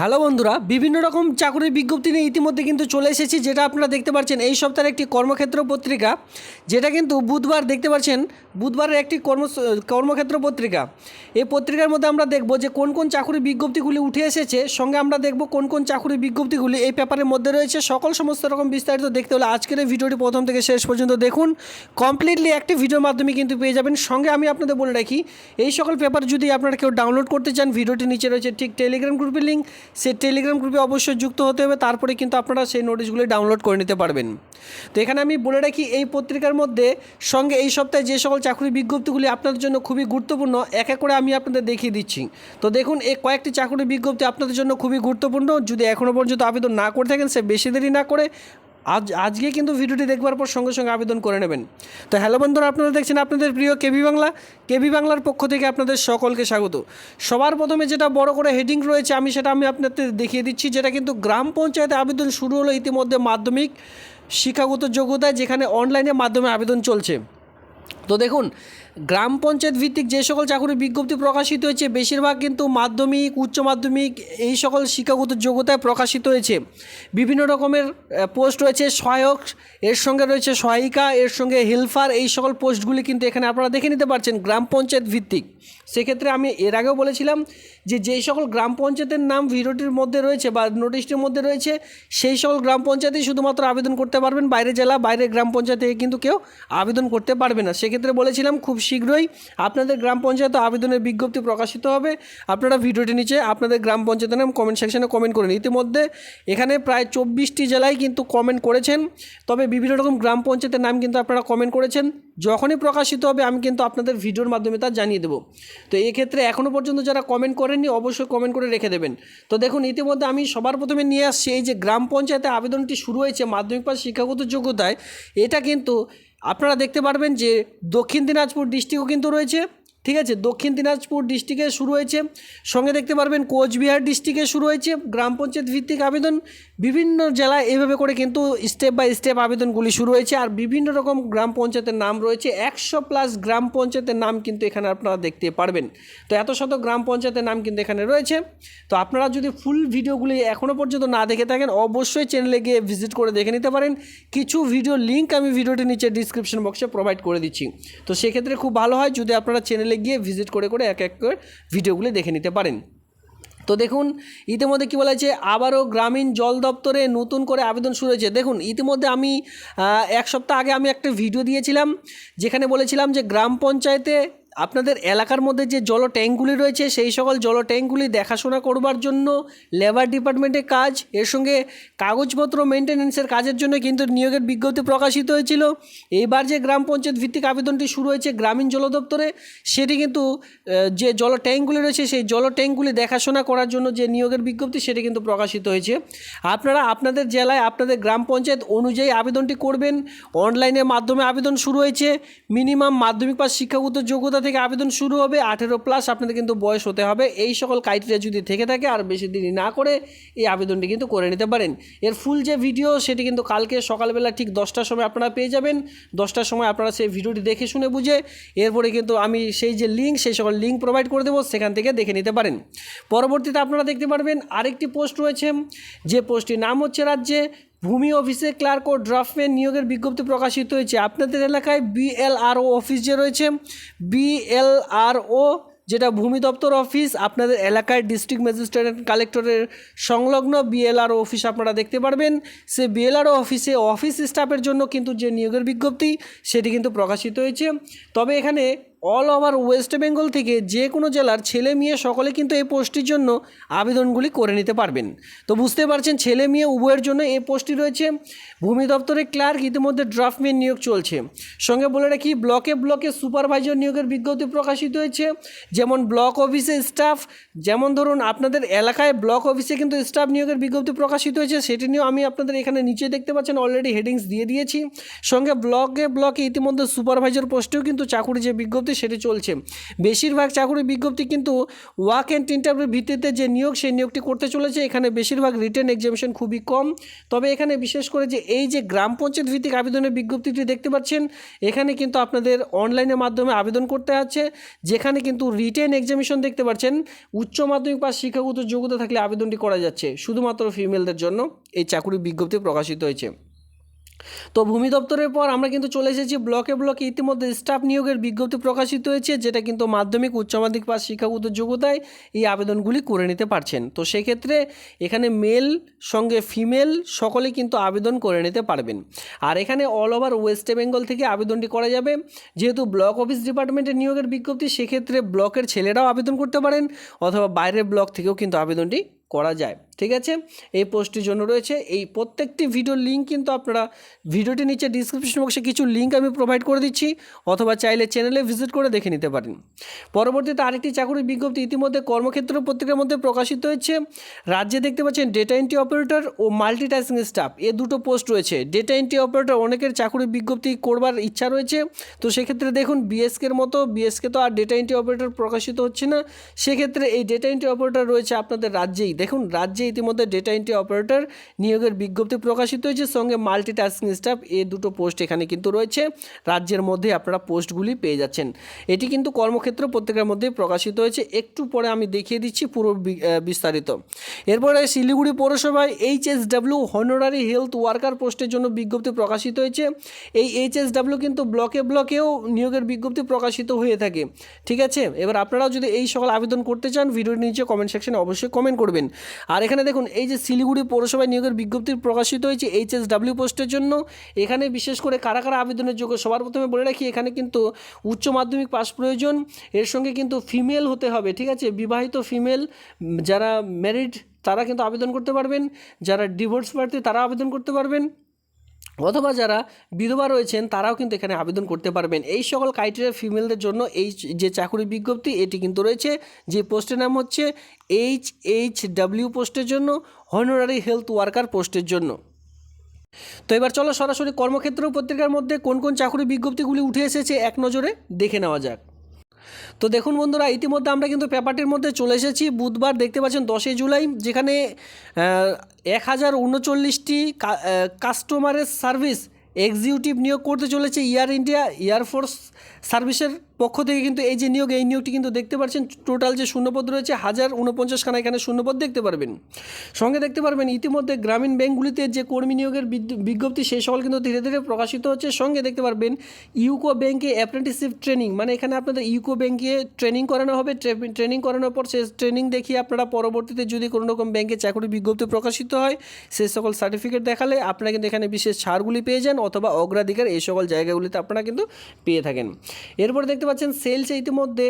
Hello বন্ধুরা, বিভিন্ন রকম চাকরির বিজ্ঞপ্তি নিয়ে ইতিমধ্যে কিন্তু চলে এসেছি, যেটা আপনারা দেখতে পাচ্ছেন। এই সপ্তাহের একটি কর্মক্ষেত্র পত্রিকা, যেটা কিন্তু বুধবার দেখতে পাচ্ছেন, বুধবারের একটি কর্ম, কর্মক্ষেত্র পত্রিকা। এই পত্রিকার মধ্যে আমরা দেখব যে কোন কোন চাকরির বিজ্ঞপ্তিগুলি উঠে এসেছে, সঙ্গে আমরা দেখব কোন কোন চাকরির বিজ্ঞপ্তিগুলি এই পেপারের মধ্যে রয়েছে। সকল সমস্ত রকম বিস্তারিত দেখতে হলে আজকের এই ভিডিওটি প্রথম থেকে শেষ পর্যন্ত দেখুন। কমপ্লিটলি একটি ভিডিওর মাধ্যমে কিন্তু পেয়ে যাবেন। সঙ্গে আমি আপনাদের বলে রাখি, এই সকল পেপার যদি আপনারা কেউ ডাউনলোড করতে চান ভিডিওটি নিচে রয়েছে ঠিক টেলিগ্রাম গ্রুপের লিঙ্ক সেই টেলিগ্রাম গ্রুপে অবশ্যই যুক্ত হতে হবে, তারপরে কিন্তু আপনারা সেই নোটিশগুলি ডাউনলোড করে নিতে পারবেন। তো এখানে আমি বলে রাখি, এই পত্রিকার মধ্যে সঙ্গে এই সপ্তাহে যে সকল চাকরি বিজ্ঞপ্তিগুলি আপনাদের জন্য খুবই গুরুত্বপূর্ণ, এক এক করে আমি আপনাদের দেখিয়ে দিচ্ছি। তো দেখুন, এই কয়েকটি চাকরি বিজ্ঞপ্তি আপনাদের জন্য খুবই গুরুত্বপূর্ণ। যদি এখনও পর্যন্ত আবেদন না করে থাকেন, সে বেশি দেরি না করে আজ, আজকে কিন্তু ভিডিওটি দেখবার পর সঙ্গে সঙ্গে আবেদন করে নেবেন। তো হ্যালো বন্ধুরা, আপনারা দেখছেন আপনাদের প্রিয় কেবি বাংলা। কেবি বাংলার পক্ষ থেকে আপনাদের সকলকে স্বাগত। সবার প্রথমে যেটা বড় করে হেডিং রয়েছে, আমি সেটা আমি আপনাদের দেখিয়ে দিচ্ছি, যেটা কিন্তু গ্রাম পঞ্চায়েতে আবেদন শুরু হলো ইতিমধ্যে মাধ্যমিক শিক্ষাগত যোগ্যতায়, যেখানে অনলাইনে মাধ্যমে আবেদন চলছে। তো দেখুন, গ্রাম পঞ্চায়েত ভিত্তিক যে সকল চাকরির বিজ্ঞপ্তি প্রকাশিত হয়েছে, বেশিরভাগ কিন্তু মাধ্যমিক, উচ্চ মাধ্যমিক এই সকল শিক্ষাগত যোগ্যতায় প্রকাশিত হয়েছে। বিভিন্ন রকমের পোস্ট রয়েছে, সহায়ক, এর সঙ্গে রয়েছে সহায়িকা, এর সঙ্গে হেল্পার, এই সকল পোস্টগুলি কিন্তু এখানে আপনারা দেখে নিতে পারছেন গ্রাম পঞ্চায়েত ভিত্তিক। সেক্ষেত্রে আমি এর আগেও বলেছিলাম যে যেই সকল গ্রাম পঞ্চায়েতের নাম ভিডিওটির মধ্যে রয়েছে বা নোটিশটির মধ্যে রয়েছে, সেই সকল গ্রাম পঞ্চায়েতেই শুধুমাত্র আবেদন করতে পারবেন। বাইরে জেলা বাইরে গ্রাম পঞ্চায়েতে কিন্তু কেউ আবেদন করতে পারবে না। সেক্ষেত্রে বলেছিলাম, খুব শীঘ্রই আপনাদের গ্রাম পঞ্চায়েত আবেদনের বিজ্ঞপ্তি প্রকাশিত হবে। আপনারা ভিডিওটি নিচে আপনাদের গ্রাম পঞ্চায়েতের নাম কমেন্ট সেকশনে কমেন্ট করেন। ইতিমধ্যে এখানে প্রায় চব্বিশটি জেলায় কিন্তু কমেন্ট করেছেন। তবে বিভিন্ন রকম গ্রাম পঞ্চায়েতের নাম কিন্তু আপনারা কমেন্ট করেছেন। যখনই প্রকাশিত হবে, আমি কিন্তু আপনাদের ভিডিওর মাধ্যমে তা জানিয়ে দেবো। তো এক্ষেত্রে এখনও পর্যন্ত যারা কমেন্ট করেননি, অবশ্যই কমেন্ট করে রেখে দেবেন। তো দেখুন, ইতিমধ্যে আমি সবার প্রথমে নিয়ে আসছি, এই যে গ্রাম পঞ্চায়েতে আবেদনটি শুরু হয়েছে মাধ্যমিক পাশ শিক্ষাগত যোগ্যতায়, এটা কিন্তু আপনারা দেখতে পারবেন যে দক্ষিণ দিনাজপুর ডিস্ট্রিক্টও কিন্তু রয়েছে। ঠিক আছে? দক্ষিণ দিনাজপুর ডিস্ট্রিক্টে শুরু হয়েছে। সঙ্গে দেখতে পারবেন কোচবিহার ডিস্ট্রিক্টে শুরু হয়েছে। গ্রাম পঞ্চায়েত ভিত্তিক আবেদন। বিভিন্ন জেলায় এভাবে করে কিন্তু স্টেপ বাই স্টেপ আবেদনগুলি শুরু হয়েছে। আর বিভিন্ন রকম গ্রাম পঞ্চায়েতের নাম রয়েছে। একশো প্লাস গ্রাম পঞ্চায়েতের নাম কিন্তু এখানে আপনারা দেখতে পারবেন। তো এত শত গ্রাম পঞ্চায়েতের নাম কিন্তু এখানে রয়েছে। তো আপনারা যদি ফুল ভিডিওগুলি এখনও পর্যন্ত না দেখে থাকেন, অবশ্যই চ্যানেলে গিয়ে ভিজিট করে দেখে নিতে পারেন। কিছু ভিডিও লিঙ্ক আমি ভিডিওটির নিচে ডিসক্রিপশন বক্সে প্রোভাইড করে দিচ্ছি। তো সেক্ষেত্রে খুব ভালো হয় যদি আপনারা চ্যানেলে গিয়ে ভিজিট করে করে এক এক করে ভিডিওগুলি দেখে নিতে পারেন। তো দেখুন, ইতিমধ্যে কি বলা হয়েছে, আবারও গ্রামীণ জল দপ্তরে নতুন করে আবেদন শুরু হয়েছে। দেখুন, ইতিমধ্যে আমি এক সপ্তাহ আগে আমি একটা ভিডিও দিয়েছিলাম, যেখানে বলেছিলাম যে গ্রাম পঞ্চায়েতে আপনাদের এলাকার মধ্যে যে জল ট্যাঙ্কগুলি রয়েছে, সেই সকল জল ট্যাঙ্কগুলি দেখাশোনা করবার জন্য লেবার ডিপার্টমেন্টের কাজ। এর সঙ্গে কাগজপত্র মেনটেন্যান্সের কাজের জন্য কিন্তু নিয়োগের বিজ্ঞপ্তি প্রকাশিত হয়েছিল। এইবার যে গ্রাম পঞ্চায়েত ভিত্তিক আবেদনটি শুরু হয়েছে গ্রামীণ জল দপ্তরে, সেটি কিন্তু যে জল ট্যাঙ্কগুলি রয়েছে, সেই জল ট্যাঙ্কগুলি দেখাশোনা করার জন্য যে নিয়োগের বিজ্ঞপ্তি, সেটি কিন্তু প্রকাশিত হয়েছে। আপনারা আপনাদের জেলায় আপনাদের গ্রাম পঞ্চায়েত অনুযায়ী আবেদনটি করবেন। অনলাইনের মাধ্যমে আবেদন শুরু হয়েছে। মিনিমাম মাধ্যমিক পাস শিক্ষাগত যোগ্যতা থেকে আবেদন শুরু হবে, আঠেরো প্লাস আপনাদের কিন্তু বয়স হতে হবে। এই সকল ক্রাইটেরিয়া যদি থেকে থাকে, আর বেশি দেরি না করে এই আবেদনটি কিন্তু করে নিতে পারেন। এর ফুল যে ভিডিও সেটি কিন্তু কালকে সকালবেলা ঠিক দশটার সময় আপনারা পেয়ে যাবেন। দশটার সময় আপনারা সেই ভিডিওটি দেখে শুনে বুঝে এরপরে কিন্তু আমি সেই যে লিঙ্ক সেই সকল লিঙ্ক প্রোভাইড করে দেবো, সেখান থেকে দেখে নিতে পারেন। পরবর্তীতে আপনারা দেখতে পারবেন আরেকটি পোস্ট রয়েছে, যে পোস্টটির নাম হচ্ছে রাজ্যে ভূমি অফিসে ক্লার্ক ও ড্রাফটম্যান নিয়োগের বিজ্ঞপ্তি প্রকাশিত হয়েছে। আপনাদের এলাকায় বিএলআরও অফিস যে রয়েছে বিএলআরও যেটা ভূমি দপ্তর অফিস আপনাদের এলাকায় ডিস্ট্রিক্ট ম্যাজিস্ট্রেট কালেক্টরের সংলগ্ন বিএলআরও অফিস আপনারা দেখতে পারবেন। সে বিএলআরও অফিসে অফিস স্টাফের জন্য কিন্তু যে নিয়োগের বিজ্ঞপ্তি, সেটি কিন্তু প্রকাশিত হয়েছে। তবে এখানে অল ওভার ওয়েস্ট বেঙ্গল থেকে যে কোনো জেলার ছেলে মেয়ে সকলে কিন্তু এই পোস্টটির জন্য আবেদনগুলি করে নিতে পারবেন। তো বুঝতে পারছেন, ছেলে মেয়ে উভয়ের জন্য এই পোস্টটি রয়েছে। ভূমি দপ্তরের ক্লার্ক ইতিমধ্যে ড্রাফটম্যান নিয়োগ চলছে। সঙ্গে বলে রাখি, ব্লকে ব্লকে সুপারভাইজার নিয়োগের বিজ্ঞপ্তি প্রকাশিত হয়েছে। যেমন ব্লক অফিসে স্টাফ, যেমন ধরুন আপনাদের এলাকায় ব্লক অফিসে কিন্তু স্টাফ নিয়োগের বিজ্ঞপ্তি প্রকাশিত হয়েছে, সেটি নিয়েও আমি আপনাদের এখানে নিচে দেখতে পাচ্ছেন অলরেডি হেডিংস দিয়ে দিয়েছি। সঙ্গে ব্লকে ব্লকে ইতিমধ্যে সুপারভাইজার পোস্টেও কিন্তু চাকুরি যে বিজ্ঞপ্তি বিজ্ঞপ্তি সেটি চলছে। বেশিরভাগ চাকরির বিজ্ঞপ্তি কিন্তু ওয়াক অ্যান্ড ইন্টারভিউর ভিত্তিতে যে নিয়োগ, সেই নিয়োগটি করতে চলেছে। এখানে বেশিরভাগ রিটার্ন এক্সামিশন খুবই কম। তবে এখানে বিশেষ করে যে এই যে গ্রাম পঞ্চায়েত ভিত্তিক আবেদনের বিজ্ঞপ্তিটি দেখতে পাচ্ছেন, এখানে কিন্তু আপনাদের অনলাইনের মাধ্যমে আবেদন করতে আছে, যেখানে কিন্তু রিটেন এক্সামিশন দেখতে পাচ্ছেন। উচ্চ মাধ্যমিক পাস শিক্ষাগত যোগ্যতা থাকলে আবেদনটি করা যাচ্ছে, শুধুমাত্র ফিমেলদের জন্য। এই চাকরির বিজ্ঞপ্তি প্রকাশিত হয়েছে। তো ভূমি দপ্তরের পর আমরা কিন্তু চলে এসেছি ব্লকে ব্লকে। ইতিমধ্যে স্টাফ নিয়োগের বিজ্ঞপ্তি প্রকাশিত হয়েছে, যেটা কিন্তু মাধ্যমিক, উচ্চ মাধ্যমিক পাস শিক্ষাগত যোগ্যতায় এই আবেদনগুলি করে নিতে পারছেন। তো সেক্ষেত্রে এখানে মেল, সঙ্গে ফিমেল সকলেই কিন্তু আবেদন করে নিতে পারবেন। আর এখানে অল ওভার ওয়েস্ট বেঙ্গল থেকে আবেদনটি করা যাবে। যেহেতু ব্লক অফিস ডিপার্টমেন্টের নিয়োগের বিজ্ঞপ্তি, সেক্ষেত্রে ব্লকের ছেলেরাও আবেদন করতে পারেন, অথবা বাইরের ব্লক থেকেও কিন্তু আবেদনটি করা যায়। ঠিক আছে? এই পোস্টটির জন্য রয়েছে এই প্রত্যেকটি ভিডিওর লিঙ্ক কিন্তু আপনারা ভিডিওটি নিচে ডিসক্রিপশন বক্সে কিছু লিঙ্ক আমি প্রোভাইড করে দিচ্ছি, অথবা চাইলে চ্যানেলে ভিজিট করে দেখে নিতে পারেন। পরবর্তীতে আরেকটি চাকরির বিজ্ঞপ্তি ইতিমধ্যে কর্মক্ষেত্র পত্রিকার মধ্যে প্রকাশিত হয়েছে। রাজ্যে দেখতে পাচ্ছেন ডেটা এন্ট্রি অপারেটর ও মাল্টিটাস্কিং স্টাফ এ দুটো পোস্ট রয়েছে। ডেটা এন্ট্রি অপারেটর অনেকের চাকরির বিজ্ঞপ্তি করবার ইচ্ছা রয়েছে। তো সেক্ষেত্রে দেখুন বিএসকের মতো বিএসকে তো আর ডেটা এন্ট্রি অপারেটর প্রকাশিত হচ্ছে না। সেক্ষেত্রে এই ডেটা এন্ট্রি অপারেটর রয়েছে আপনাদের রাজ্যেই। দেখুন রাজ্যে ইতিমধ্যে ডেটা এন্ট্রি অপারেটর নিয়োগের বিজ্ঞপ্তি প্রকাশিত হয়েছে। সঙ্গে মাল্টি মাল্টিটাস্কিং স্টাফ এই দুটো পোস্ট এখানে কিন্তু রয়েছে। রাজ্যের মধ্যে আপনারা পোস্টগুলি পেয়ে যাচ্ছেন। এটি কিন্তু কর্মক্ষেত্র পত্রিকার মধ্যে প্রকাশিত হয়েছে। একটু পরে আমি দেখিয়ে দিচ্ছি পুরো বিস্তারিত। এরপরে শিলিগুড়ি পৌরসভায় এইচএসডাব্লিউ হনোরারি হেলথ ওয়ার্কার পোস্টের জন্য বিজ্ঞপ্তি প্রকাশিত হয়েছে। এই এইচএসডাব্লিউ কিন্তু ব্লকে ব্লকেও নিয়োগের বিজ্ঞপ্তি প্রকাশিত হয়ে থাকে। ঠিক আছে? এবার আপনারাও যদি এই সকল আবেদন করতে চান, ভিডিওর নিচে কমেন্ট সেকশনে অবশ্যই কমেন্ট করবেন। আর এখানে দেখুন, এই যে শিলিগুড়ি পৌরসভায় নিয়োগের বিজ্ঞপ্তি প্রকাশিত হয়েছে এইচ এস এইচএসডাব্লিউ পোস্টের জন্য। এখানে বিশেষ করে কারা কারা আবেদনের যোগ্য, সবার প্রথমে বলে রাখি, এখানে কিন্তু উচ্চ মাধ্যমিক পাস প্রয়োজন। এর সঙ্গে কিন্তু ফিমেল হতে হবে, ঠিক আছে? বিবাহিত ফিমেল, যারা ম্যারিড, তারা কিন্তু আবেদন করতে পারবেন। যারা ডিভোর্স প্রার্থী, তারা আবেদন করতে পারবেন। অথবা যারা বিধবা রয়েছেন, তারাও কিন্তু এখানে আবেদন করতে পারবেন। এই সকল ক্রাইটেরিয়া ফিমেলদের জন্য এই যে চাকুরি বিজ্ঞপ্তি, এটি কিন্তু রয়েছে। যে পোস্টের নাম হচ্ছে এইচ এইচ ডাব্লিউ পোস্টের জন্য হনোরারি হেলথ ওয়ার্কার পোস্টের জন্য। তো এবার চলো সরাসরি কর্মক্ষেত্র পত্রিকার মধ্যে কোন কোন চাকরি বিজ্ঞপ্তিগুলি উঠে এসেছে, এক নজরে দেখে নেওয়া যাক। তো দেখুন বন্ধুরা, ইতিমধ্যে আমরা কিন্তু পেপারটির মধ্যে চলে এসেছি। বুধবার দেখতে পাচ্ছেন দশই জুলাই, যেখানে এক হাজার উনচল্লিশটি কাস্টমারের সার্ভিস এক্সিকিউটিভ নিয়োগ করতে চলেছে এয়ার ইন্ডিয়া এয়ারফোর্স সার্ভিসের পক্ষ থেকে কিন্তু এই যে নিয়োগ, এই নিয়োগটি কিন্তু দেখতে পাচ্ছেন, টোটাল যে শূন্যপদ রয়েছে, হাজার উনপঞ্চাশখানা এখানে শূন্যপদ দেখতে পারবেন। সঙ্গে দেখতে পারবেন, ইতিমধ্যে গ্রামীণ ব্যাঙ্কগুলিতে যে কর্মী নিয়োগের বিজ্ঞপ্তি, সেই সকল কিন্তু ধীরে ধীরে প্রকাশিত হচ্ছে। সঙ্গে দেখতে পারবেন, ইউকো ব্যাঙ্কে অ্যাপ্রেন্টিসশিপ ট্রেনিং মানে এখানে আপনাদের ইউকো ব্যাঙ্কে ট্রেনিং করানো হবে। ট্রে- ট্রেনিং করানোর পর সে ট্রেনিং দেখিয়ে আপনারা পরবর্তীতে যদি কোনো রকম ব্যাঙ্কে চাকরি বিজ্ঞপ্তি প্রকাশিত হয় সেই সকল সার্টিফিকেট দেখালে আপনারা কিন্তু এখানে বিশেষ ছাড়গুলি পেয়ে যান, অথবা অগ্রাধিকার এই সকল জায়গাগুলিতে আপনারা কিন্তু পেয়ে থাকেন। এরপর দেখতে পাচ্ছেন সেলসে ইতিমধ্যে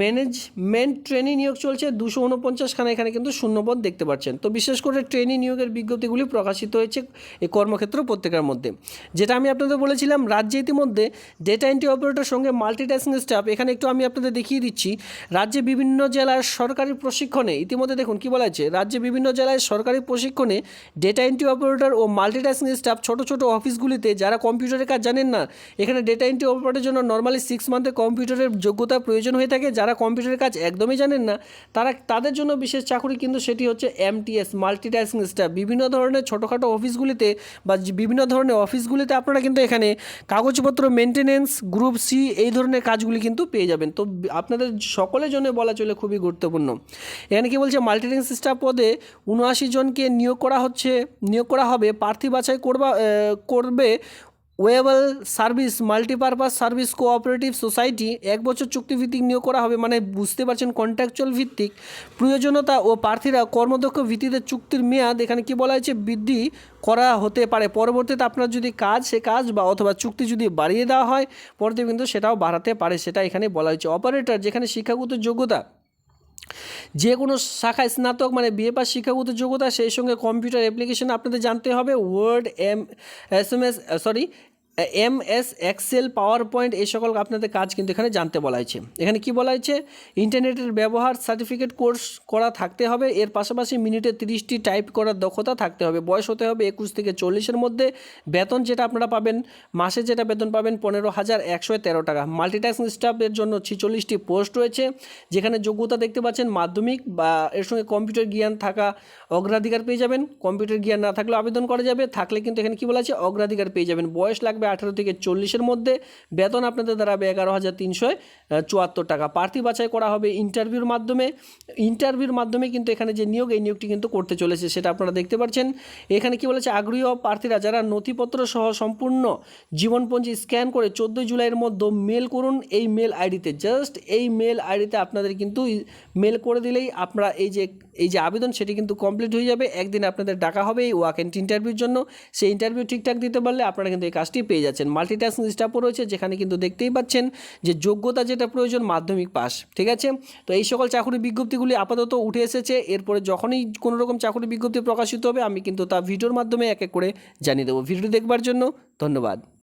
ম্যানেজমেন্ট ট্রেনিং নিয়োগ চলছে, দুশো উনপঞ্চাশখানা এখানে কিন্তু শূন্যপদ দেখতে পাচ্ছেন। তো বিশেষ করে ট্রেনিং নিয়োগের বিজ্ঞপ্তিগুলি প্রকাশিত হয়েছে এই কর্মক্ষেত্র পত্রিকার মধ্যে। যেটা আমি আপনাদের বলেছিলাম, রাজ্যে ইতিমধ্যে ডেটা এন্ট্রি অপারেটর সঙ্গে মাল্টিটাস্কিং স্টাফ এখানে একটু আমি আপনাদের দেখিয়ে দিচ্ছি। রাজ্যে বিভিন্ন জেলার সরকারি প্রশিক্ষণে, ইতিমধ্যে দেখুন কি বলা আছে রাজ্যে বিভিন্ন জেলায় সরকারি প্রশিক্ষণে ডেটা এন্ট্রি অপারেটর ও মাল্টিটাস্কিং স্টাফ ছোট ছোট অফিসগুলিতে যারা কম্পিউটারের কাজ জানেন না, এখানে ডেটা এন্ট্রি অপারেটরের জন্য নর্মালি সিক্স মান্থের কম্পিউটারের যোগ্যতা প্রয়োজন হয়ে থাকে, যারা কম্পিউটারের কাজ একদমই জানেন না, তারা, তাদের জন্য বিশেষ চাকরি কিন্তু সেটি হচ্ছে এমটিএস মাল্টিটাস্কিং স্টাফ বিভিন্ন ধরনের ছোটোখাটো অফিসগুলিতে বা বিভিন্ন ধরনের অফিসগুলিতে আপনারা কিন্তু এখানে কাগজপত্র মেনটেনেন্স গ্রুপ সি এই ধরনের কাজগুলি কিন্তু পেয়ে যাবেন। তো আপনাদের সকলের জন্য বলা চলে খুবই গুরুত্বপূর্ণ। এখানে কি বলছে? মাল্টিটাস্কিং স্টাফ পদে উনআশি জনকে নিয়োগ করা হচ্ছে, নিয়োগ করা হবে, প্রার্থী বাছাই করবা করবে Webel service, multipurpose service, cooperative society, এক বছর চুক্তিভিত্তিক নিয়োগ করা হবে মানে বুঝতে পারছেন কন্ট্রাকচুয়াল ভিত্তিক প্রয়োজনীয়তা ও প্রার্থীরা কর্মদক্ষ ভিত্তিতে চুক্তির মেয়াদ এখানে কি বলা হয়েছে বৃদ্ধি করা হতে পারে। পরবর্তীতে আপনার যদি কাজ, সে কাজ বা অথবা চুক্তি যদি বাড়িয়ে দেওয়া হয় পরবর্তী কিন্তু সেটাও বাড়াতে পারে সেটা এখানে বলা হয়েছে। অপারেটর, যেখানে শিক্ষাগত যোগ্যতা যে কোনো শাখায় স্নাতক মানে বিএ পাস শিক্ষাগত যোগ্যতা, সেই সঙ্গে কম্পিউটার অ্যাপ্লিকেশন আপনাদের জানতে হবে। Word, M, S M, S, sorry M S Excel PowerPoint এই সকল আপনাদের কাজ কিন্তু এখানে জানতে বলা হয়েছে। এখানে কি বলা হয়েছে? ইন্টারনেটের ব্যবহার সার্টিফিকেট কোর্স করা থাকতে হবে, এর পাশাপাশি মিনিটে তিরিশটি টাইপ করার দক্ষতা থাকতে হবে। বয়স হতে হবে একুশ থেকে চল্লিশের মধ্যে। বেতন যেটা আপনারা পাবেন, মাসে যেটা বেতন পাবেন পনেরো হাজার একশো তেরো টাকা। মাল্টিটাস্কিং স্টাফের জন্য ছিচল্লিশটি পোস্ট রয়েছে, যেখানে যোগ্যতা দেখতে পাচ্ছেন মাধ্যমিক বা এর সঙ্গে কম্পিউটার জ্ঞান থাকা অগ্রাধিকার পেয়ে যাবেন। কম্পিউটার জ্ঞান না থাকলেও আবেদন করা যাবে। থাকলে কিন্তু এখানে কি বলা আছে? অগ্রাধিকার পেয়ে যাবেন। বয়স লাগবে আঠেরো থেকে চল্লিশের মধ্যে। বেতন আপনাদের দাঁড়াবে এগারো হাজার তিনশো চুয়াত্তর টাকা। প্রার্থী বাছাই করা হবে ইন্টারভিউর মাধ্যমে। ইন্টারভিউর মাধ্যমে কিন্তু এখানে যে নিয়োগ, এই নিয়োগটি কিন্তু করতে চলেছে, সেটা আপনারা দেখতে পাচ্ছেন। এখানে কি বলেছে, আগ্রহী প্রার্থীরা যারা নথিপত্র সহ সম্পূর্ণ জীবনপঞ্জি স্ক্যান করে চোদ্দোই জুলাইয়ের মধ্যে মেল করুন এই মেল আইডিতে। জাস্ট এই মেল আইডিতে আপনাদের কিন্তু মেল করে দিলেই আপনারা এই যে এই যে আবেদন, সেটি কিন্তু কমপ্লিট হয়ে যাবে। একদিন আপনাদের ডাকা হবে এই ওয়াক ইন্টারভিউর জন্য। সেই ইন্টারভিউ ঠিকঠাক দিতে পারলে আপনারা কিন্তু এই কাজটি পেয়ে যাচ্ছেন। মাল্টিটাস্কিং স্টাফও রয়েছে, যেখানে কিন্তু দেখতেই পাচ্ছেন যে যোগ্যতা যেটা প্রয়োজন, মাধ্যমিক পাস, ঠিক আছে? তো এই সকল চাকরি বিজ্ঞপ্তিগুলি আপাতত উঠে এসেছে। এরপরে যখনই কোনো রকম চাকরি বিজ্ঞপ্তি প্রকাশিত হবে, আমি কিন্তু তা ভিডিওর মাধ্যমে এক এক করে জানিয়ে দেবো। ভিডিও দেখবার জন্য ধন্যবাদ।